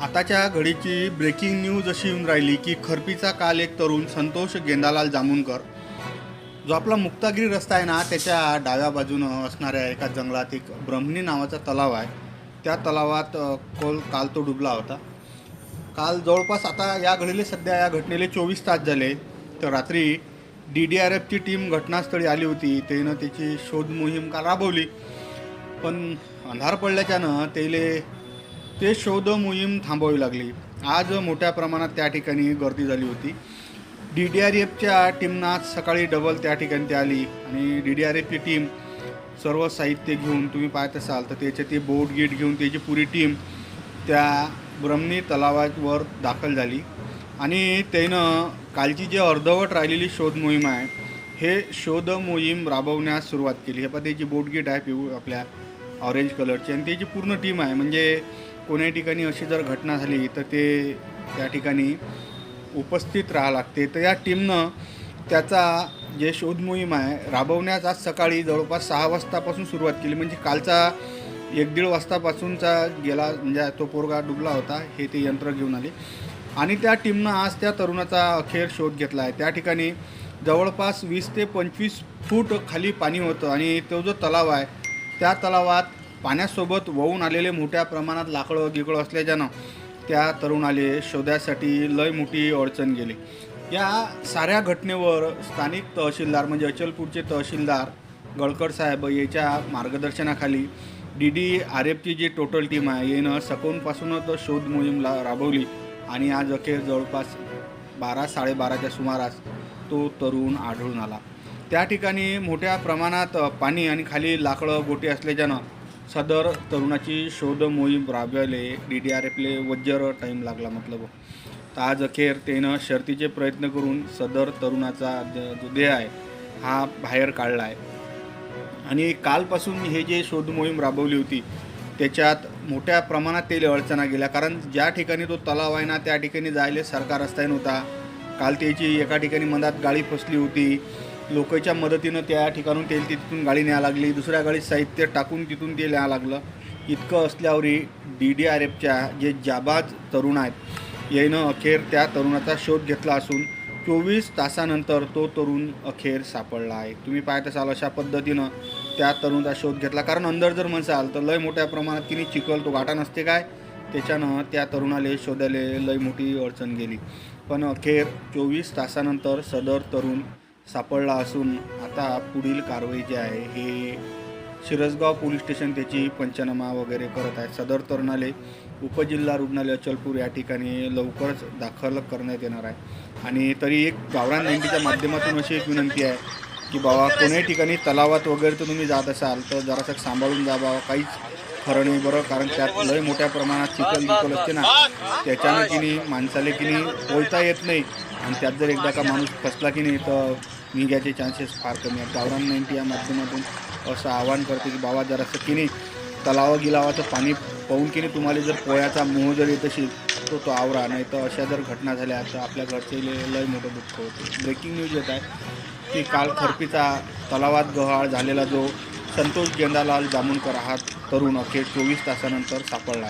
आताच्या घडीची breaking news अशी येऊन राहिली की खरपीचा काल एक तरुण संतोष गेंदालाल जामुनकर जो आपला मुक्तागिरी रस्ता आहे ना त्याच्या डाव्या बाजूनं असणाऱ्या एका जंगलात एक ब्रह्मणी नावाचा तलाव आहे. त्या तलावात कोल काल तो डुबला होता. काल जवळपास आता या घडीले सध्या या घटनेले चोवीस तास झाले. तर रात्री डी डी आर एफची टीम घटनास्थळी आली होती. त्यानं त्याची शोध मोहीम काल राबवली? पण अंधार पडल्याच्यानं त्याले ते शोध मोहीम थांबवावी लागली. आज मोठ्या प्रमाणात त्या ठिकाणी गर्दी झाली होती. डी डी आर एफच्या टीमना आज सकाळी डबल त्या ठिकाणी ती आली आणि डी डी आर एफची टीम सर्व साहित्य घेऊन तुम्ही पाहत असाल तर त्याचे ते बोट गेट घेऊन त्याची पुरी टीम त्या ब्रह्मणी तलावावर दाखल झाली. आणि त्यानं कालची जी अर्धवट राहिलेली शोध मोहीम आहे हे शोध मोहीम राबवण्यास सुरुवात केली. हे पण त्याची बोटगीट आहे पिऊ आपल्या ऑरेंज कलरची. आणि त्याची पूर्ण टीम आहे. म्हणजे कोण्या ठिकाणी अशी जर घटना झाली तर ते त्या ठिकाणी उपस्थित राहा लागते. तर या टीमनं त्याचा जे शोध मोहीम आहे राबवण्यास आज सकाळी जवळपास सहा वाजतापासून सुरुवात केली. म्हणजे कालचा एक दीड वाजतापासूनचा गेला म्हणजे तो पोरगा डुबला होता हे ते यंत्र घेऊन आले. आणि त्या टीमनं आज त्या तरुणाचा अखेर शोध घेतला आहे. त्या ठिकाणी जवळपास वीस ते पंचवीस फूट खाली पाणी होतं आणि तो जो तलाव आहे त्या तलावात पाण्यासोबत वाहून आलेले मोठ्या प्रमाणात लाकडं गिकडं असल्याच्यानं त्या तरुणाले शोधासाठी लय मोठी अडचण गेली. या साऱ्या घटनेवर स्थानिक तहसीलदार म्हणजे अचलपूरचे तहसीलदार गळकर साहेब याच्या मार्गदर्शनाखाली डी डी आर एफची जी टोटल टीम आहे यानं सकोनपासूनच शोध मोहीम ला राबवली आणि आज अखेर जवळपास बारा साडेबाराच्या सुमारास तो तरुण आढळून आला. त्या ठिकाणी मोठ्या प्रमाणात पाणी आणि खाली लाकडं गोटे असल्याच्यानं सदर तरुणाची शोध मोहीम राबवले. डी डी आर एफले वज्र टाईम लागला मतलब. तर आज अखेर त्यानं शर्तीचे प्रयत्न करून सदर तरुणाचा जो देह आहे हा बाहेर काढला आहे आणि कालपासून हे जे शोध मोहीम राबवली होती त्याच्यात मोठ्या प्रमाणात त्याला अडचणा गेल्या कारण ज्या ठिकाणी तो तलाव आहे ना त्या ठिकाणी जायला सरकार रस्ता नव्हता. काल त्याची एका ठिकाणी मधात गाडी फसली होती. लोकांच्या मदतीनं त्या ठिकाणून तेल तिथून गाडी न्यायला लागली. दुसऱ्या गाडीत साहित्य टाकून तिथून ते न्याय लागलं. इतकं असल्यावरही डी डी आर एफच्या जे जाबाज तरुण आहेत यानं अखेर त्या तरुणाचा शोध घेतला असून चोवीस तासानंतर तो तरुण अखेर सापडला आहे. तुम्ही पाहत असाल अशा पद्धतीनं त्या तरुणाचा शोध घेतला. कारण अंदर जर म्हणसाल तर लय मोठ्या प्रमाणात तिने चिखल तो गाठा नसते काय? त्याच्यानं त्या तरुणाला शोधायला लय मोठी अडचण गेली. पण अखेर चोवीस तासानंतर सदर तरुण सापडला असून आता पुढील कारवाई जी आहे हे शिरसगाव पोलीस स्टेशन त्याची पंचनामा वगैरे करत आहे सदर तरुणालय उपजिल्हा रुग्णालय अचलपूर या ठिकाणी लवकरच दाखल करण्यात येणार आहे. आणि तरी एक गावरान नाईंटीच्या माध्यमातून अशी एक विनंती आहे की बाबा कोण्याही ठिकाणी तलावात वगैरे तर तुम्ही जात असाल तर जरासं सांभाळून जा बाबा. काहीच खरं नाही बरं कारण त्यात लय मोठ्या प्रमाणात चिखल बिकल असते ना त्याच्यानं की नाही माणसाला की नाही पोहता येत नाही. आणि त्यात जर एकदा का माणूस फसला की नाही तर निघायचे चान्सेस फार कमी आहेत. गावरान नाईन्टी या माध्यमातून असं आवाहन करते की बाबा जरासं की नाही तलावा गिलावाचं पाणी पाहून की नाही तुम्हाला जर पोळ्याचा मोह जर येत असेल तो तो आवरा. नाही तर अशा जर घटना झाल्या तर आपल्या घरचे लय मोठं दुःख होते. ब्रेकिंग न्यूज येत आहे की काल खरपीचा तलावात गहाळ झालेला जो संतोष गेंदालाल जामुनकर हा तरुण अखेर चोवीस तासानंतर सापडला.